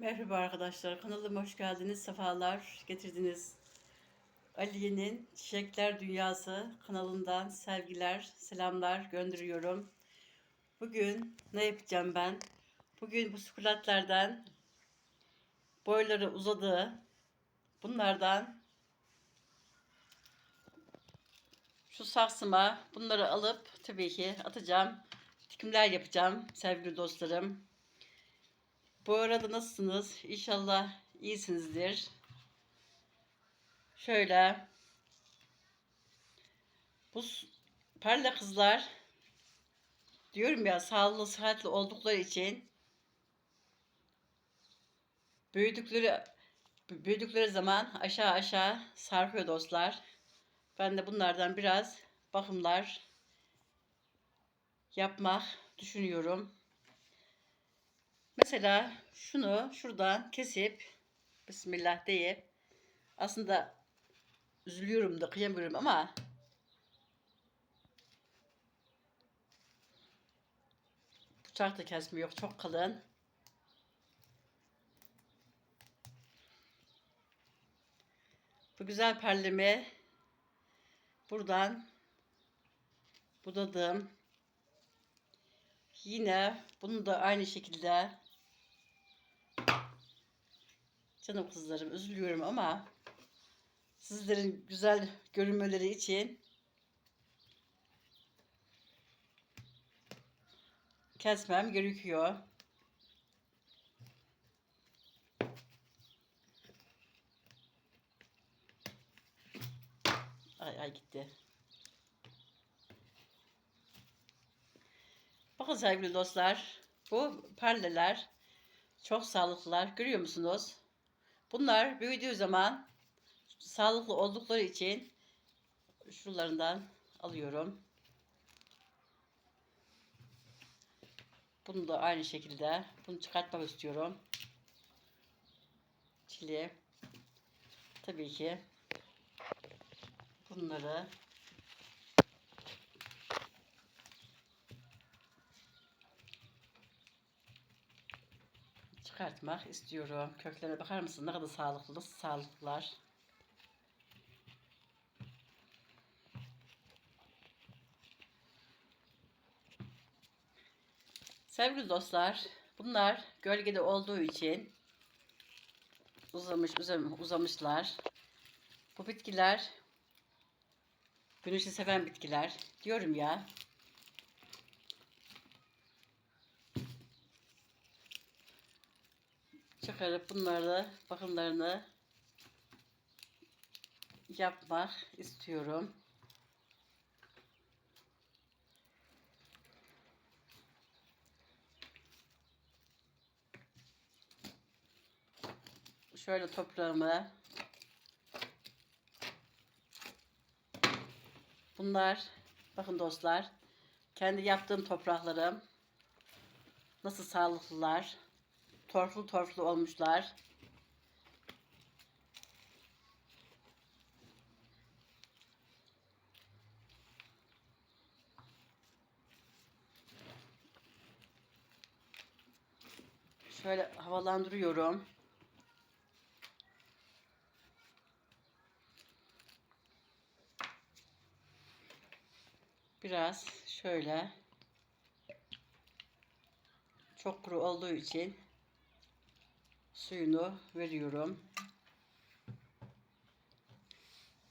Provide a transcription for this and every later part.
Merhaba arkadaşlar, kanalıma hoş geldiniz, sefalar getirdiniz. Aliye'nin Çiçekler Dünyası kanalından sevgiler, selamlar gönderiyorum. Bugün ne yapacağım ben? Bugün bu sukulatlardan boyları uzadı. Bunlardan şu saksıma bunları alıp tabii ki atacağım. Dikimler yapacağım sevgili dostlarım. Bu arada nasılsınız? İnşallah iyisinizdir. Şöyle bu perle kızlar diyorum ya sağlıklı sıhhatli oldukları için büyüdükleri büyüdükleri zaman aşağı aşağı sarkıyor dostlar. Ben de bunlardan biraz bakımlar yapmak düşünüyorum. Mesela şunu şuradan kesip Bismillah deyip aslında üzülüyorum da kıyamıyorum ama bıçak da kesmiyor çok kalın. Bu güzel perlemi buradan budadım. Yine bunu da aynı şekilde canım kızlarım üzülüyorum ama sizlerin güzel görünmeleri için kesmem gerekiyor. Ay ay gitti. Bakın sevgili dostlar, bu perleler çok sağlıklılar. Görüyor musunuz? Bunlar büyüdüğü zaman sağlıklı oldukları için şuralarından alıyorum. Bunu da aynı şekilde bunu çıkartmak istiyorum. Çile. Tabii ki bunları çıkartmak istiyorum. Köklerine bakar mısın? Ne kadar sağlıklı, sağlıklılar. Sevgili dostlar, bunlar gölgede olduğu için uzamış, uzam, uzamışlar. Bu bitkiler güneşi seven bitkiler. Diyorum ya. Çıkarıp bunları bakımlarını yapmak istiyorum. Şöyle toprağımı Bunlar bakın dostlar kendi yaptığım topraklarım nasıl sağlıklılar torflu torflu olmuşlar. Şöyle havalandırıyorum. Biraz şöyle çok kuru olduğu için suyunu veriyorum.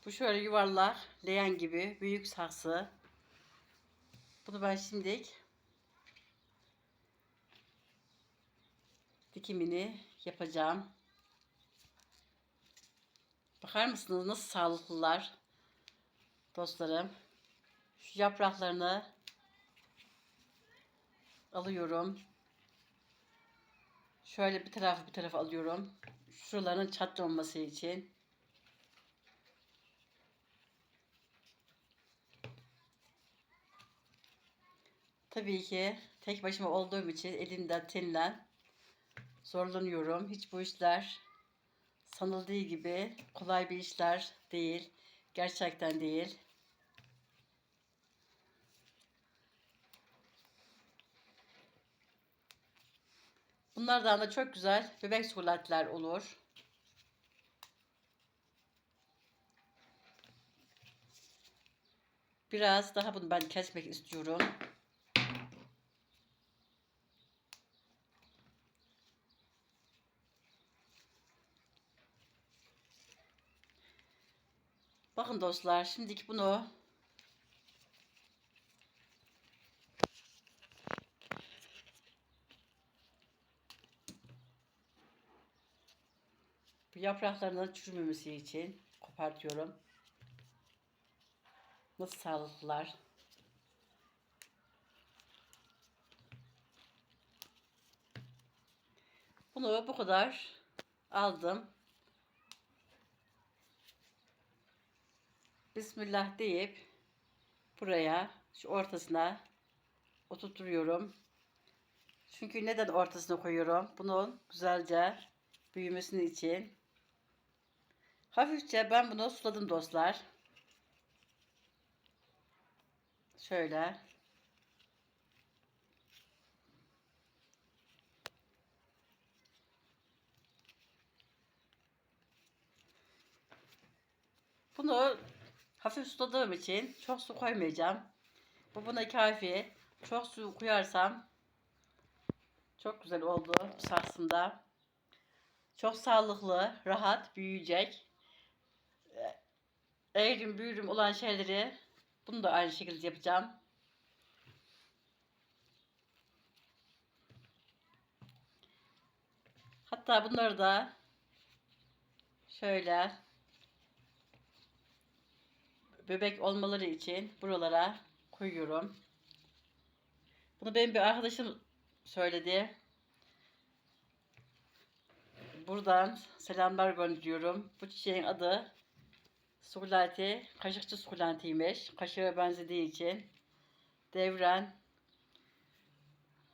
Bu şöyle yuvarlak leğen gibi büyük saksı. Bunu ben şimdilik dikimini yapacağım. Bakar mısınız nasıl sağlıklılar dostlarım. Şu yapraklarını alıyorum. Şöyle bir tarafı bir tarafa alıyorum. Şuraların çatlamaması için. Tabii ki tek başıma olduğum için elimden tenilen zorlanıyorum. Hiç bu işler sanıldığı gibi kolay bir işler değil. Gerçekten değil. Bunlardan da çok güzel bebek sukulatlar olur. Biraz daha bunu ben kesmek istiyorum. Bakın dostlar, şimdiki bunu bu yapraklarının çürümemesi için kopartıyorum. Nasıl sağlıklılar? Bunu bu kadar aldım. Bismillah deyip buraya şu ortasına oturtuyorum. Çünkü neden ortasına koyuyorum? Bunun güzelce büyümesini için. Hafifçe ben bunu suladım dostlar. Şöyle. Bunu hafif suladığım için çok su koymayacağım. Bu buna kafi. Çok su koyarsam çok güzel oldu saksında. Çok sağlıklı, rahat büyüyecek. Eğrim büyürüm olan şeyleri bunu da aynı şekilde yapacağım. Hatta bunları da şöyle bebek olmaları için buralara koyuyorum. Bunu benim bir arkadaşım söyledi. Buradan selamlar gönderiyorum. Bu çiçeğin adı Sukulati, kaşıkçı sukulantiymiş. Kaşığa benzediği için. Devren,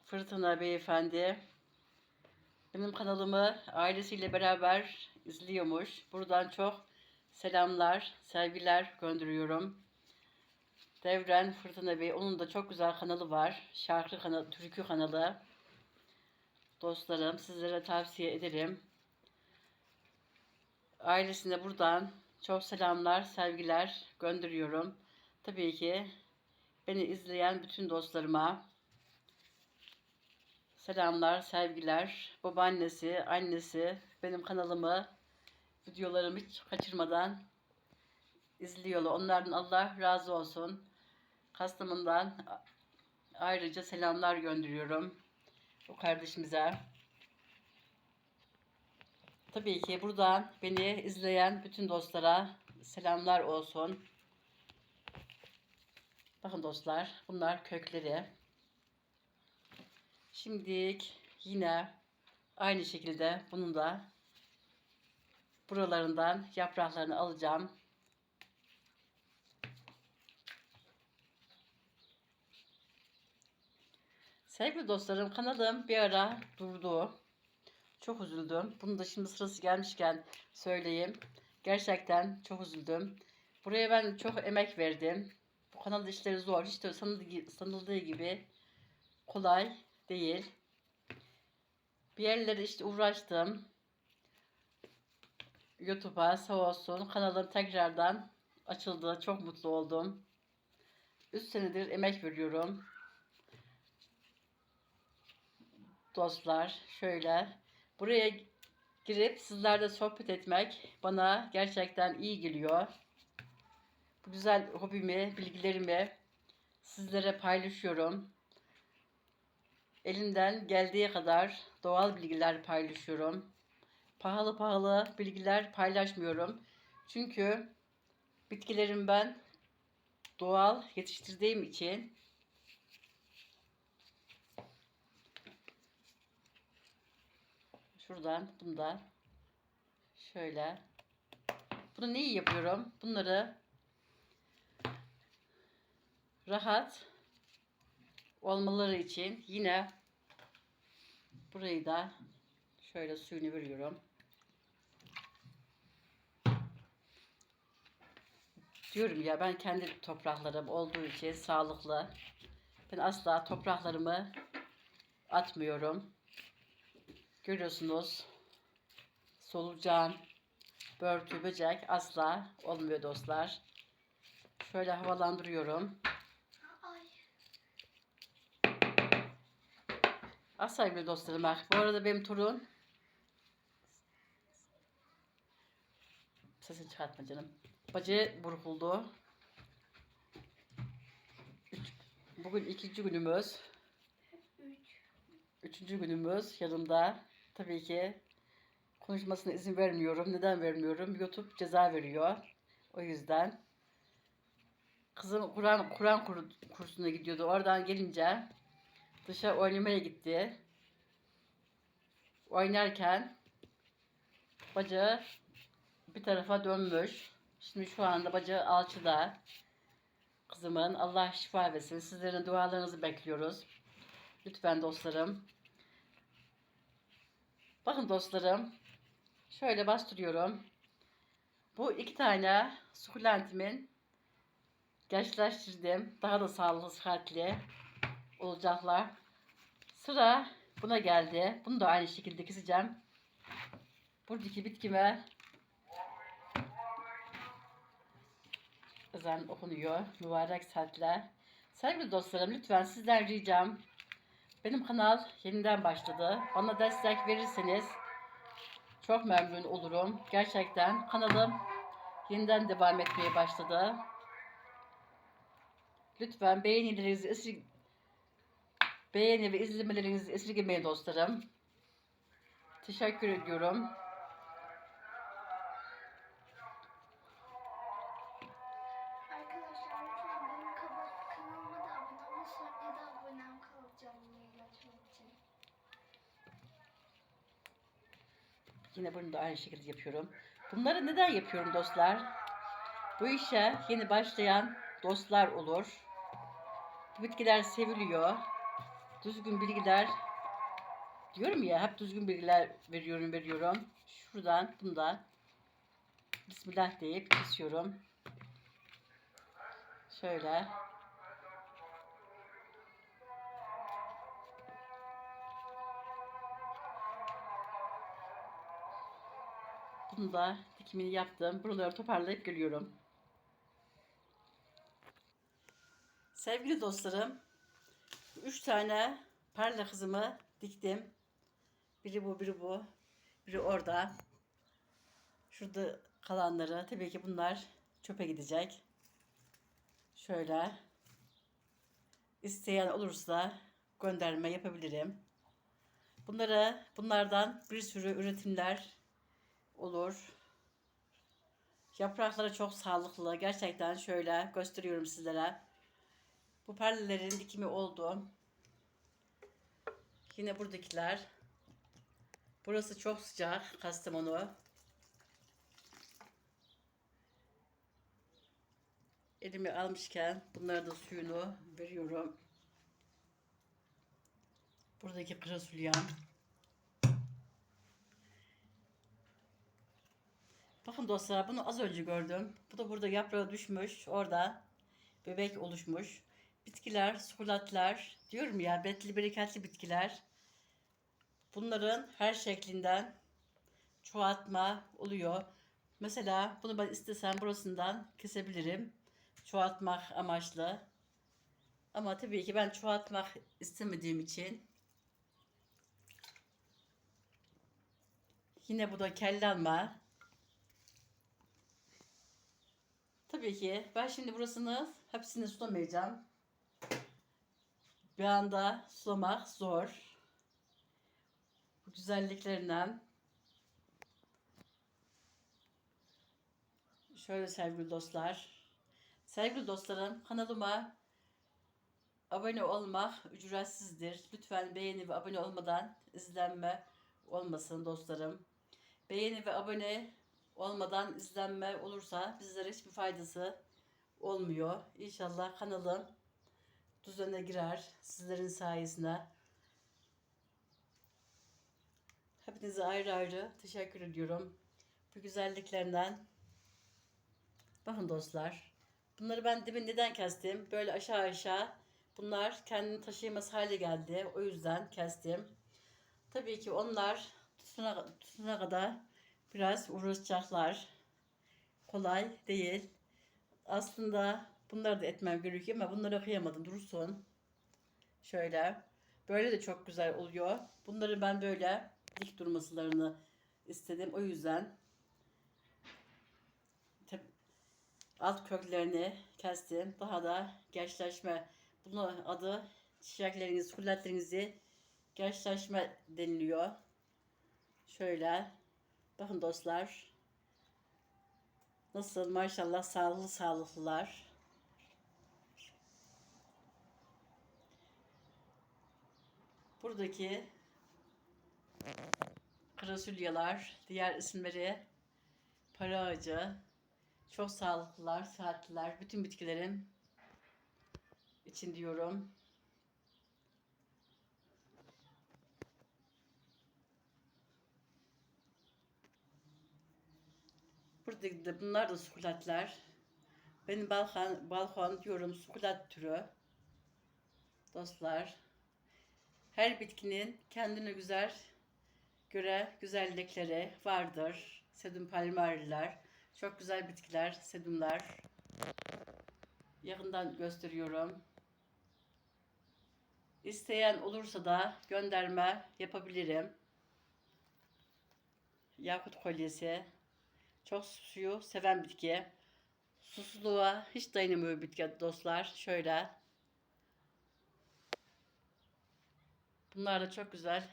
Fırtına beyefendi. Benim kanalımı ailesiyle beraber izliyormuş. Buradan çok selamlar, sevgiler gönderiyorum. Devren Fırtına Bey, onun da çok güzel kanalı var. Şarkı kanalı, türkü kanalı. Dostlarım, sizlere tavsiye ederim. Ailesine buradan çok selamlar, sevgiler gönderiyorum. Tabii ki beni izleyen bütün dostlarıma selamlar, sevgiler. Babaannesi, annesi benim kanalımı, videolarımı hiç kaçırmadan izliyorlar. Onlardan Allah razı olsun. Kastamonu'dan ayrıca selamlar gönderiyorum o kardeşimize. Tabii ki buradan beni izleyen bütün dostlara selamlar olsun. Bakın dostlar bunlar kökleri. Şimdilik yine aynı şekilde bunun da buralarından yapraklarını alacağım. Sevgili dostlarım kanalım bir ara durdu. Çok üzüldüm. Bunu da şimdi sırası gelmişken söyleyeyim. Gerçekten çok üzüldüm. Buraya ben çok emek verdim. Bu kanal işleri zor. Hiç de sanıldığı gibi kolay değil. Bir yerlere işte uğraştım. YouTube'a sağ olsun kanalım tekrardan açıldı. Çok mutlu oldum. 3 senedir emek veriyorum. Dostlar şöyle Buraya girip sizlerle sohbet etmek bana gerçekten iyi geliyor. Bu güzel hobimi, bilgilerimi sizlere paylaşıyorum. Elimden geldiği kadar doğal bilgiler paylaşıyorum. Pahalı pahalı bilgiler paylaşmıyorum. Çünkü bitkilerim ben doğal yetiştirdiğim için Şuradan bundan şöyle. Bunu neyi yapıyorum? Bunları rahat olmaları için yine burayı da şöyle suyunu veriyorum. Diyorum ya ben kendi topraklarım olduğu için sağlıklı. Ben asla topraklarımı atmıyorum. Görüyorsunuz. Solucan, börtü, böcek asla olmuyor dostlar. Şöyle havalandırıyorum. Az sevgili dostlarım bak. Bu arada benim torun Sesini çıkartma canım. Bacı burkuldu. Bugün ikinci günümüz. Üç. Üçüncü günümüz yanımda. Tabii ki konuşmasına izin vermiyorum. Neden vermiyorum? YouTube ceza veriyor. O yüzden. Kızım Kur'an Kur'an kur- kursuna gidiyordu. Oradan gelince dışarı oynamaya gitti. Oynarken bacağı bir tarafa dönmüş. Şimdi şu anda bacağı alçıda. Kızımın Allah şifa versin. Sizlerin dualarınızı bekliyoruz. Lütfen dostlarım. Bakın dostlarım. Şöyle bastırıyorum. Bu iki tane sukulentimin gençleştirdim. Daha da sağlıklı, sıhhatli olacaklar. Sıra buna geldi. Bunu da aynı şekilde keseceğim. Buradaki bitkime ezan okunuyor. Mübarek saatler. Sevgili dostlarım lütfen sizden ricam benim kanal yeniden başladı. Bana destek verirseniz çok memnun olurum. Gerçekten kanalım yeniden devam etmeye başladı. Lütfen beğenilerinizi esir... beğeni ve izlemelerinizi esirgemeyin dostlarım. Teşekkür ediyorum. Yine bunu da aynı şekilde yapıyorum. Bunları neden yapıyorum dostlar? Bu işe yeni başlayan dostlar olur. Bu bitkiler seviliyor. Düzgün bilgiler diyorum ya hep düzgün bilgiler veriyorum veriyorum. Şuradan bundan Bismillah deyip kesiyorum. Şöyle. Bunu dikimini yaptım. Buraları toparlayıp geliyorum. Sevgili dostlarım, üç tane parla kızımı diktim. Biri bu, biri bu, biri orada. Şurada kalanları, tabii ki bunlar çöpe gidecek. Şöyle. İsteyen olursa gönderme yapabilirim. Bunları, bunlardan bir sürü üretimler olur. Yaprakları çok sağlıklı. Gerçekten şöyle gösteriyorum sizlere. Bu perdelerin dikimi oldu. Yine buradakiler. Burası çok sıcak. Kastamonu. Elimi almışken bunlara da suyunu veriyorum. Buradaki kırasülyan. Bakın dostlar bunu az önce gördüm. Bu da burada yaprağı düşmüş. Orada bebek oluşmuş. Bitkiler, sukulatlar diyorum ya betli bereketli bitkiler. Bunların her şeklinden çoğaltma oluyor. Mesela bunu ben istesem burasından kesebilirim. Çoğaltmak amaçlı. Ama tabii ki ben çoğaltmak istemediğim için yine bu da kellanma. Tabii ki ben şimdi burasını hepsini sulamayacağım. Bir anda sulamak zor. Bu güzelliklerinden şöyle sevgili dostlar. Sevgili dostlarım kanalıma abone olmak ücretsizdir. Lütfen beğeni ve abone olmadan izlenme olmasın dostlarım. Beğeni ve abone olmadan izlenme olursa bizlere hiçbir faydası olmuyor. İnşallah kanalım düzene girer sizlerin sayesinde. Hepinize ayrı ayrı teşekkür ediyorum. Bu güzelliklerinden. Bakın dostlar. Bunları ben demin neden kestim? Böyle aşağı aşağı. Bunlar kendini taşıyamaz hale geldi. O yüzden kestim. Tabii ki onlar tutuna, tutuna kadar biraz uğraşacaklar. Kolay değil. Aslında bunları da etmem gerekiyor ama bunları kıyamadım dursun. Şöyle. Böyle de çok güzel oluyor. Bunları ben böyle dik durmasılarını istedim. O yüzden alt köklerini kestim. Daha da gençleşme. Bunun adı çiçekleriniz, kulletlerinizi gençleşme deniliyor. Şöyle. Bakın dostlar. Nasıl maşallah sağlıklı sağlıklılar. Buradaki krasulyalar, diğer isimleri para ağacı, çok sağlıklılar, sıhhatliler. Bütün bitkilerin için diyorum. Buradaki de bunlar da sukulatlar. Benim balkon, balkon diyorum sukulat türü. Dostlar. Her bitkinin kendine güzel göre güzellikleri vardır. Sedum palmariler. Çok güzel bitkiler, sedumlar. Yakından gösteriyorum. İsteyen olursa da gönderme yapabilirim. Yakut kolyesi. Çok suyu seven bitki. Susuzluğa hiç dayanamıyor bitki dostlar. Şöyle. Bunlar da çok güzel.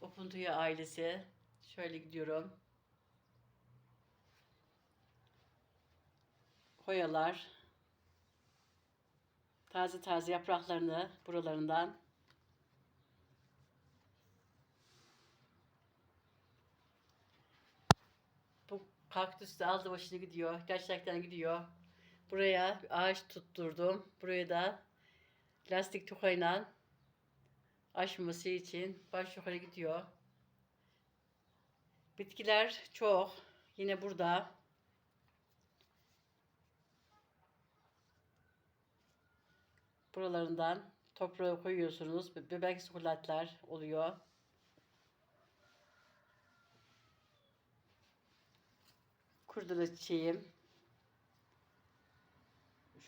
Opuntuya ailesi. Şöyle gidiyorum. Hoyalar. Taze taze yapraklarını buralarından Bu kaktüs de aldı başını gidiyor. Gerçekten gidiyor. Buraya ağaç tutturdum. Buraya da lastik tokayla aşması için baş yukarı gidiyor. Bitkiler çok. Yine burada. Buralarından toprağa koyuyorsunuz. Be- Bebek sukulatlar oluyor. Kurdele çiçeğim.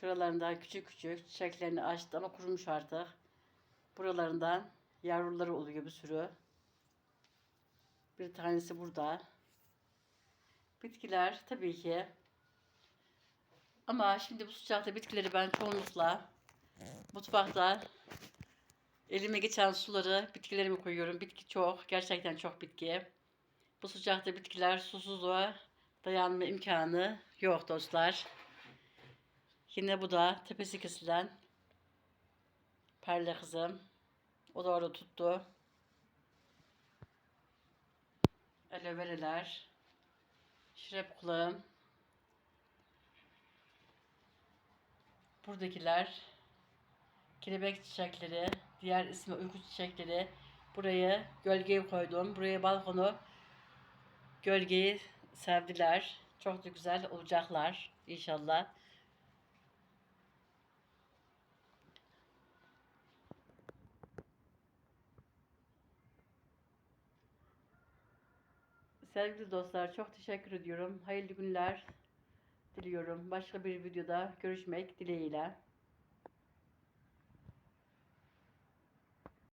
Şuralarında küçük küçük çiçeklerini açtı ama kurumuş artık. Buralarından yavruları oluyor bir sürü. Bir tanesi burada. Bitkiler tabii ki. Ama şimdi bu sıcakta bitkileri ben çoğunlukla mutfakta elime geçen suları bitkilerime koyuyorum. Bitki çok. Gerçekten çok bitki. Bu sıcakta bitkiler susuzluğa dayanma imkanı yok dostlar. Yine bu da tepesi kesilen perle kızım. O da orada tuttu. Aloe veralar. Şirep kulağım. Buradakiler kelebek çiçekleri, diğer ismi uyku çiçekleri. Buraya gölgeye koydum. Buraya balkonu gölgeyi sevdiler. Çok da güzel olacaklar inşallah. Sevgili dostlar çok teşekkür ediyorum. Hayırlı günler diliyorum. Başka bir videoda görüşmek dileğiyle.